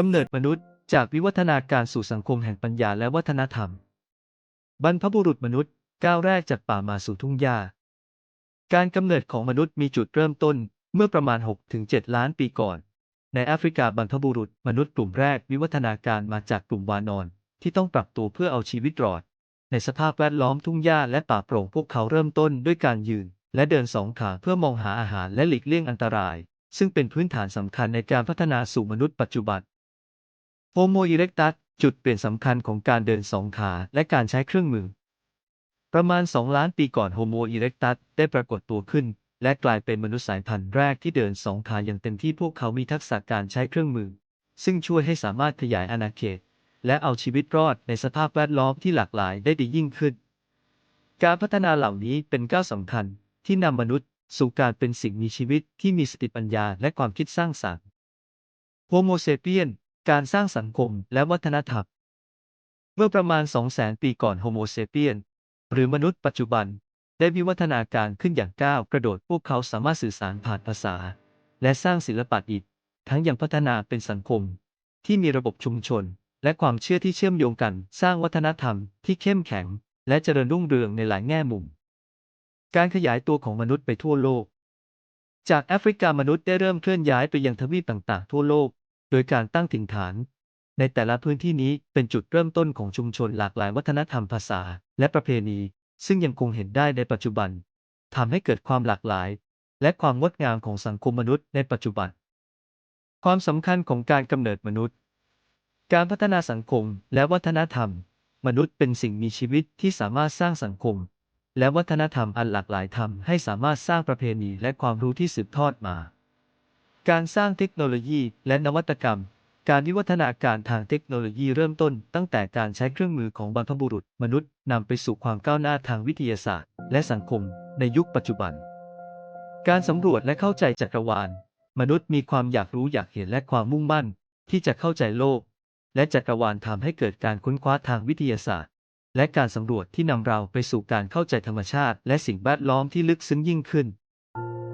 กำเนิดมนุษย์ จากวิวัฒนาการสู่สังคมแห่งปัญญาและวัฒนธรรม บรรพบุรุษมนุษย์ก้าวแรกจากป่ามาสู่ทุ่งหญ้า การกำเนิดของมนุษย์มีจุดเริ่มต้นเมื่อประมาณ 6-7 ล้านปีก่อน ในแอฟริกาบรรพบุรุษมนุษย์กลุ่มแรกวิวัฒนาการมาจากกลุ่มวานอน ที่ต้องปรับตัวเพื่อเอาชีวิตรอด ในสภาพแวดล้อมทุ่งหญ้าและป่าโปร่งพวกเขาเริ่มต้นด้วยการยืน และเดินสองขาเพื่อมองหาอาหารและหลีกเลี่ยงอันตราย ซึ่งเป็นพื้นฐานสำคัญในการพัฒนาสู่มนุษย์ปัจจุบัน โฮโมอีเร็กตัสจุดเปลี่ยนสำคัญของการเดินสองขาและการใช้เครื่องมือ ประมาณ 2 ล้านปีก่อนโฮโมอีเร็กตัสได้ปรากฏตัวขึ้น และกลายเป็นมนุษย์สายพันธุ์แรกที่เดินสองขาอย่างเต็มที่พวกเขามีทักษะการใช้เครื่องมือ ซึ่งช่วยให้สามารถขยายอาณาเขต และเอาชีวิตรอดในสภาพแวดล้อมที่หลากหลายได้ดียิ่งขึ้น การพัฒนาเหล่านี้เป็นก้าวสำคัญที่นำมนุษย์สู่การเป็นสิ่งมีชีวิตที่มีสติปัญญาและความคิดสร้างสรรค์โฮโมเซเปียน การสร้างสังคมและวัฒนธรรม เมื่อประมาณ 200,000 ปีก่อนโฮโมเซเปียน หรือมนุษย์ปัจจุบัน ได้วิวัฒนาการขึ้นอย่างก้าวกระโดดพวกเขาสามารถสื่อสารผ่านภาษา และสร้างศิลปะอีก ทั้งยังพัฒนาเป็นสังคม ที่มีระบบชุมชน และความเชื่อที่เชื่อมโยงกัน สร้างวัฒนธรรมที่เข้มแข็ง และเจริญรุ่งเรืองในหลายแง่มุม การขยายตัวของมนุษย์ไปทั่วโลก จากแอฟริกามนุษย์ได้เริ่มเคลื่อนย้ายไปยังทวีปต่างๆ ทั่วโลก โดยการตั้งถิ่นฐาน ในแต่ละพื้นที่นี้เป็นจุดเริ่มต้นของชุมชนหลากหลายวัฒนธรรมภาษา และประเพณี ซึ่งยังคงเห็นได้ในปัจจุบันทำให้เกิดความหลากหลาย และความงดงามของสังคมมนุษย์ในปัจจุบัน ความสำคัญของการกำเนิดมนุษย์ การพัฒนาสังคมและวัฒนธรรม มนุษย์เป็นสิ่งมีชีวิตที่สามารถสร้างสังคม และวัฒนธรรมอันหลากหลายทำให้สามารถสร้างประเพณีและความรู้ที่สืบทอดมา การสร้างเทคโนโลยีและนวัตกรรม การวิวัฒนาการทางเทคโนโลยีเริ่มต้นตั้งแต่การใช้เครื่องมือของบรรพบุรุษมนุษย์นำไปสู่ความก้าวหน้าทางวิทยาศาสตร์ และสังคมในยุคปัจจุบัน การสำรวจและเข้าใจจักรวาล มนุษย์มีความอยากรู้อยากเห็นและความมุ่งมั่น ที่จะเข้าใจโลก และจักรวาลทำให้เกิดการค้นคว้าทางวิทยาศาสตร์ และการสำรวจที่นำเราไปสู่การเข้าใจธรรมชาติ และสิ่งแวดล้อมที่ลึกซึ้งยิ่งขึ้น